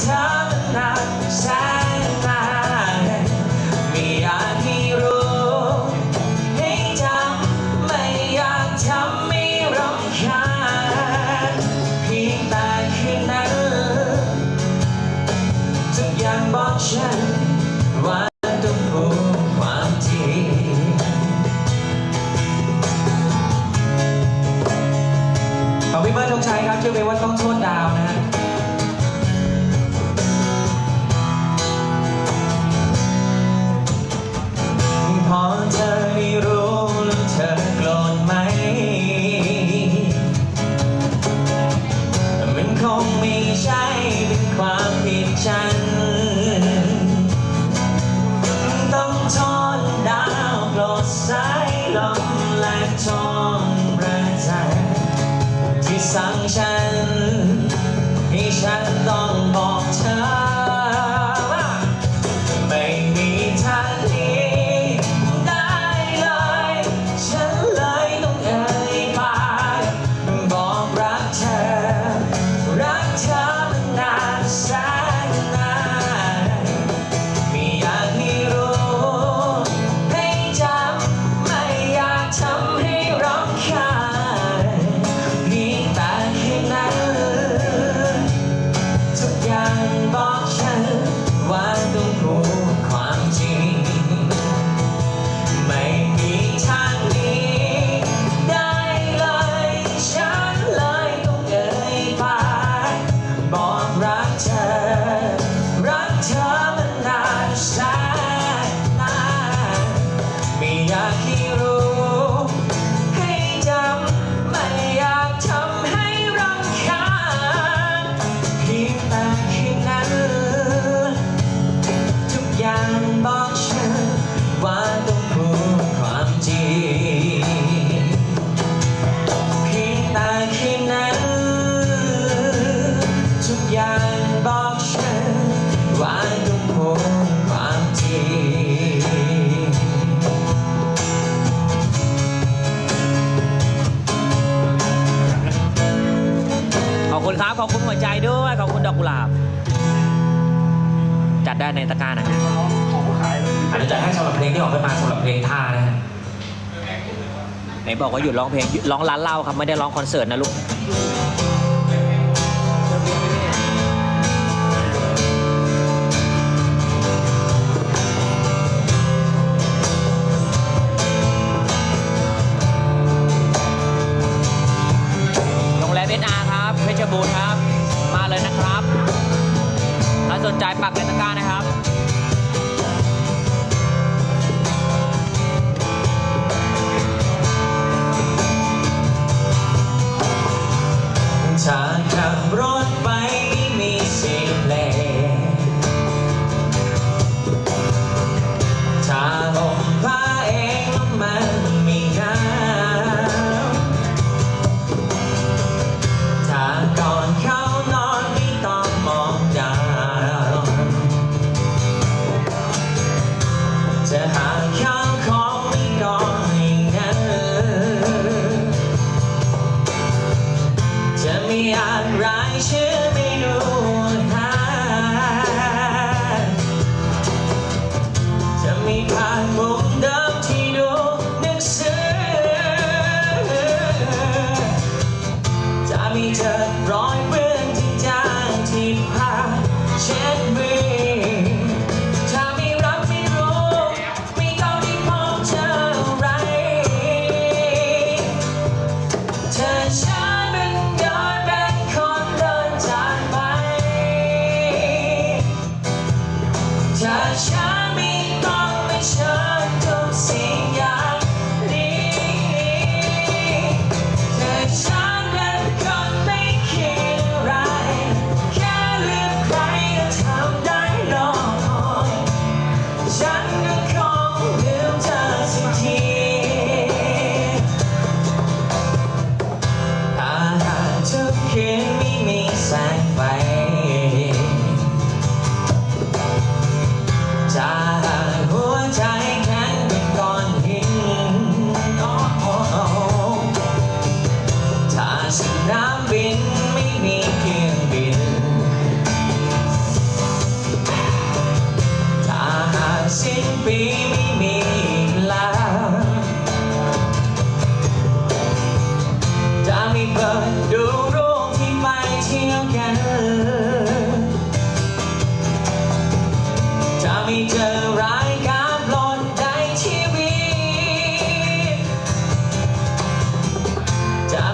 เธอมานานแสนนานไม่อยากให้รู้ให้จำไม่อยากทำให้รำคาญเพียงแต่คืนนั้นทุกอย่างบอกฉันว่าต้องพูดความจริงขอพี่เบิร์ดธงชัยครับชื่อเพลงว่าต้องโทษดาวนะฮะ ต้องบอกเธ บคุณครับขอบคุณหัวใจด้วยขอบคุณดอกกุหลาบ จัดได้ในตะกร้านะฮะอันนี้จะให้สำหรับเพลงที่ออกไปมาสำหรับเพลงท่านะฮะไหนบอกว่าหยุดร้องเพลงหยุดร้องร้านเหล้าครับไม่ได้ร้องคอนเสิร์ตนะลูก ใจปักเลนตะกร้านะครับถ้าขับรถ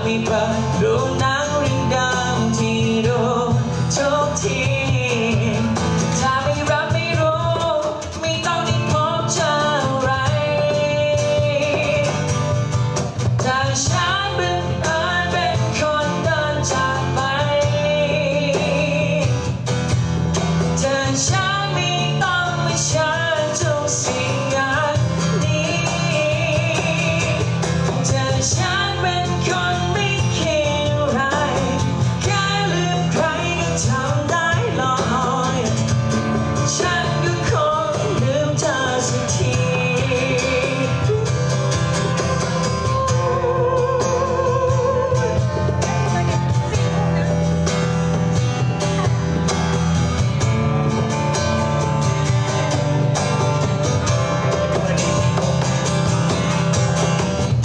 we both know now.